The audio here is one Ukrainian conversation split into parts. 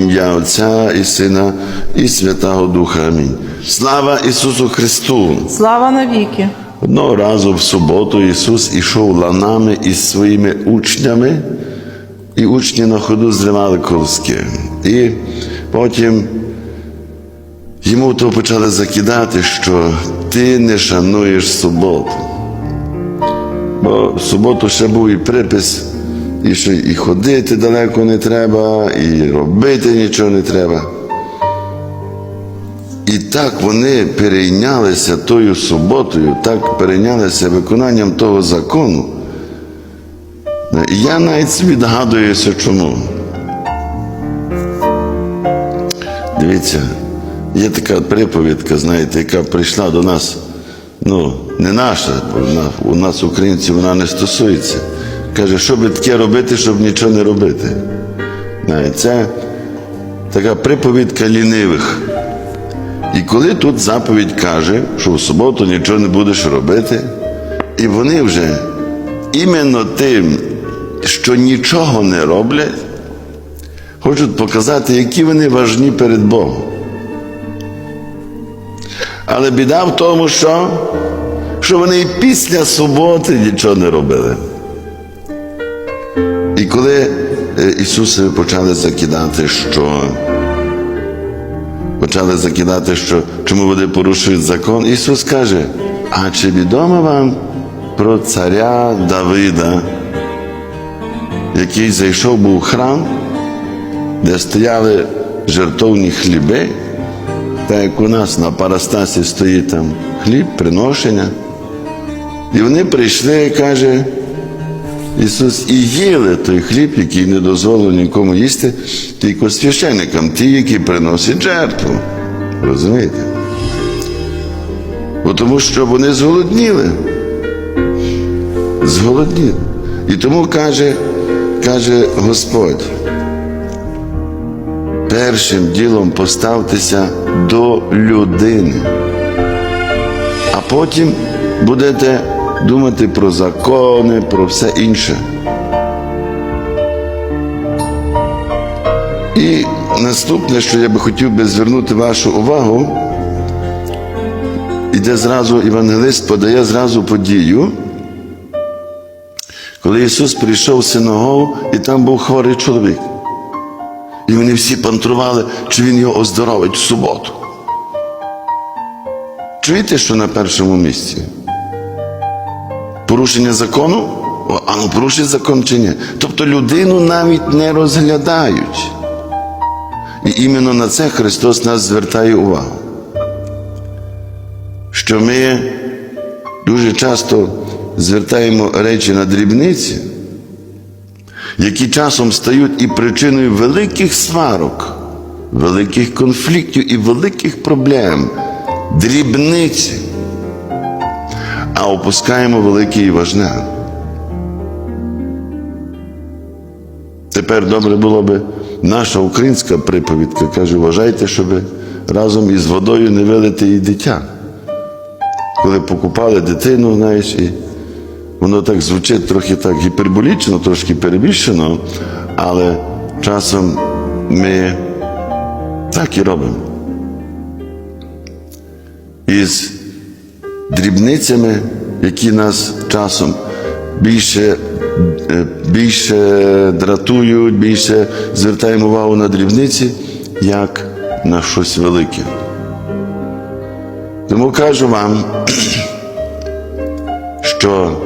Ім'я Отця і Сина, і Святого Духа. Амінь. Слава Ісусу Христу! Слава навіки! Одного разу в суботу Ісус ішов ланами із своїми учнями, і учні на ходу зривали колоски. І потім йому то почали закидати, що ти не шануєш суботу. Бо в суботу ще був і припис, і що і ходити далеко не треба, і робити нічого не треба. І так вони перейнялися тою суботою, так перейнялися виконанням того закону. Я навіть собі догадуюся, чому. Дивіться, є така приповідка, знаєте, яка прийшла до нас, ну, не наша, у нас, українців, вона не стосується. Каже, що би таке робити, щоб нічого не робити. Це така приповідка лінивих. І коли тут заповідь каже, що в суботу нічого не будеш робити, і вони вже іменно тим, що нічого не роблять, хочуть показати, які вони важні перед Богом. Але біда в тому, що, що вони і після суботи нічого не робили. І коли е, Ісуси почали закидати, що почали закидати, що чому вони порушують закон. Ісус каже: а чи відомо вам про царя Давида, який зайшов був в храм, де стояли жертовні хліби, так як у нас на парастасі стоїть там хліб, приношення. І вони прийшли, каже, Ісус і їли той хліб, який не дозволив нікому їсти, тільки священникам, ті, які приносять жертву. Розумієте? Бо тому що вони зголодніли. Зголодніли. І тому каже, каже Господь, першим ділом поставтеся до людини, а потім будете думати про закони, про все інше. І наступне, що я би хотів би звернути вашу увагу, іде зразу євангелист подає зразу подію, коли Ісус прийшов в синагогу, і там був хворий чоловік. І вони всі пантрували, чи він його оздоровить в суботу. Чуєте, що на першому місці? Порушення закону? А ну порушить закон чи ні? Тобто людину навіть не розглядають. І іменно на це Христос нас звертає увагу. Що ми дуже часто звертаємо речі на дрібниці, які часом стають і причиною великих сварок, великих конфліктів і великих проблем, дрібниці, а опускаємо велике і важне. Тепер добре було би наша українська приповідка каже, вважайте, щоб разом із водою не вилити і дитя. Коли покупали дитину, знаєш, і воно так звучить трохи так гіперболічно, трошки перебільшено, але часом ми так і робимо. Із дрібницями, які нас часом більше, е, більше дратують, більше звертаємо увагу на дрібниці, як на щось велике. Тому кажу вам, що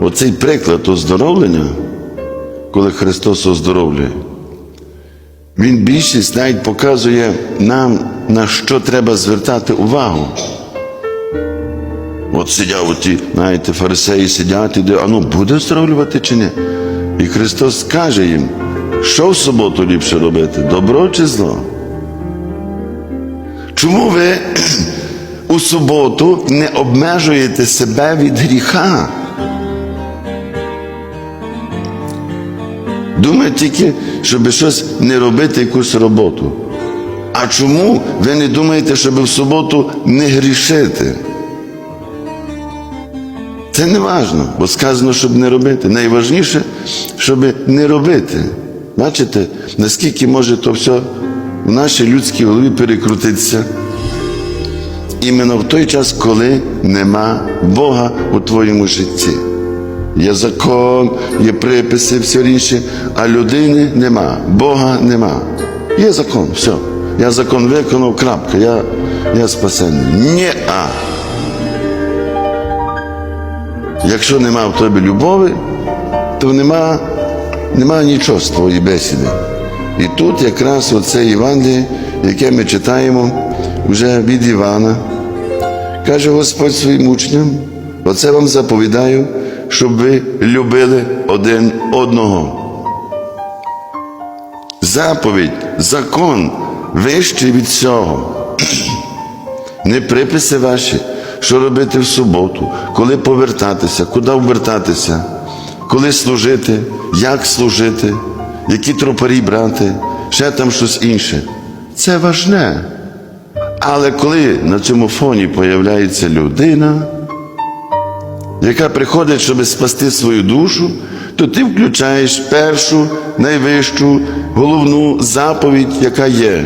оцей приклад оздоровлення, коли Христос оздоровлює, Він більшість навіть показує нам, на що треба звертати увагу. От сидять оті, знаєте, фарисеї сидять і а ну буде оздоровлювати чи ні? І Христос каже їм, що в суботу ліпше робити, добро чи зло? Чому ви у суботу не обмежуєте себе від гріха? Думають тільки, щоб щось не робити якусь роботу. А чому ви не думаєте, щоб в суботу не грішити? Це не важно, бо сказано, щоб не робити. Найважніше, щоб не робити. Бачите, наскільки може то все в нашій людській голові перекрутитися. Іменно в той час, коли нема Бога у твоєму житті. Є закон, є приписи, все інше, а людини нема, Бога нема. Є закон, все. Я закон виконав, крапка, я, я спасений. Ні. Якщо нема в тобі любові, то нема, нема нічого з твоєї бесіди. І тут якраз оце Євангеліє, яке ми читаємо вже від Івана, каже Господь своїм учням, оце вам заповідаю, щоб ви любили один одного. Заповідь, закон вищий від цього. Не приписи ваші, що робити в суботу, коли повертатися, куди вертатися, коли служити, як служити, які тропарі брати, ще там щось інше. Це важне. Але коли на цьому фоні появляється людина, яка приходить, щоб спасти свою душу, то ти включаєш першу, найвищу, головну заповідь, яка є.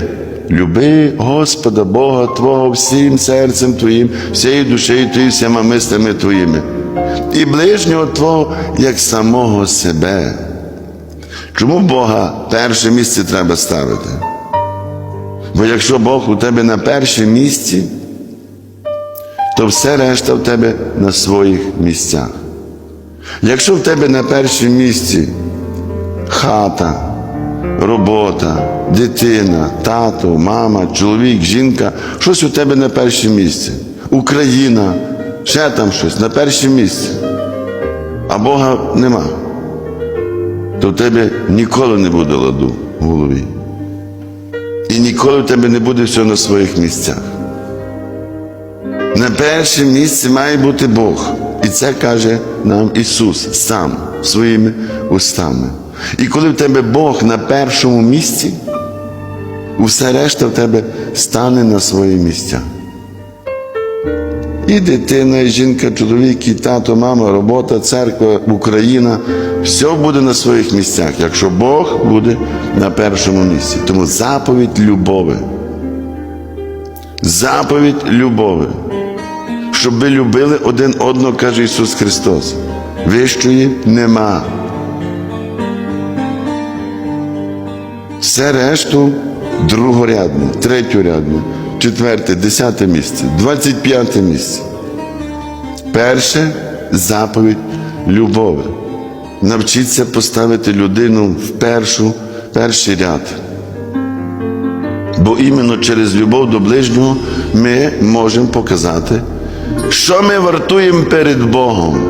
Люби Господа Бога Твого всім серцем Твоїм, всією душею Твоєю, всіма мислями Твоїми, і ближнього Твого як самого себе. Чому Бога перше місце треба ставити? Бо якщо Бог у тебе на першому місці, то все решта в тебе на своїх місцях. Якщо в тебе на першому місці хата, робота, дитина, тато, мама, чоловік, жінка, щось у тебе на першому місці. Україна, ще там щось на першому місці. А Бога нема. То в тебе ніколи не буде ладу в голові. І ніколи в тебе не буде все на своїх місцях. На першому місці має бути Бог. І це каже нам Ісус сам своїми устами. І коли в тебе Бог на першому місці, усе решта в тебе стане на свої місця. І дитина, і жінка, чоловік, і тато, мама, робота, церква, Україна все буде на своїх місцях, якщо Бог буде на першому місці. Тому заповідь любові. Заповідь любові. Щоб ви любили один одного, каже Ісус Христос. Вищої нема. Все решту другорядне, третьорядне, четверте, десяте місце, двадцять п'яте місце. Перше заповідь любові. Навчіться поставити людину в першу, перший ряд. Бо іменно через любов до ближнього ми можемо показати, що ми вартуємо перед Богом.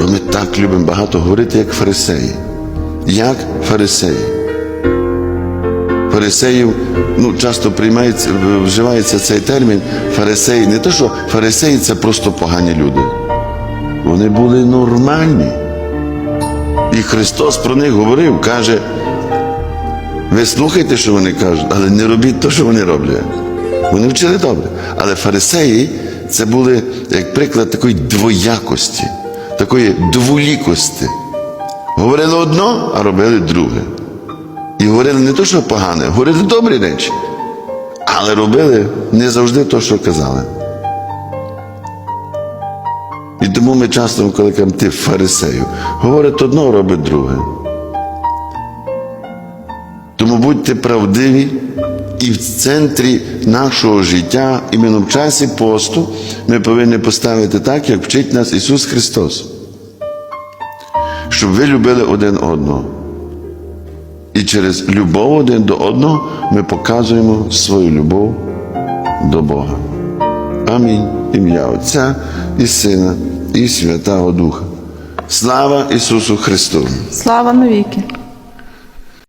Бо ми так любимо багато говорити, як фарисеї. Як фарисеї. Фарисеїв, ну, часто приймається, вживається цей термін фарисеї. Не те, що фарисеї це просто погані люди. Вони були нормальні. І Христос про них говорив, каже, ви слухайте, що вони кажуть, але не робіть те, що вони роблять. Вони вчили добре. Але фарисеї це були як приклад такої двоякості, такої дволікості. Говорили одно, а робили друге. І говорили не то, що погане, говорили добрі речі, але робили не завжди те, що казали. І тому ми часто, коли кажемо ти фарисею, говорить одно, робить друге. Тому будьте правдиві і в центрі нашого життя, іменно в часі посту, ми повинні поставити так, як вчить нас Ісус Христос. Щоб ви любили один одного. І через любов один до одного ми показуємо свою любов до Бога. Амінь. Ім'я Отця і Сина, і Святого Духа. Слава Ісусу Христу! Слава навіки!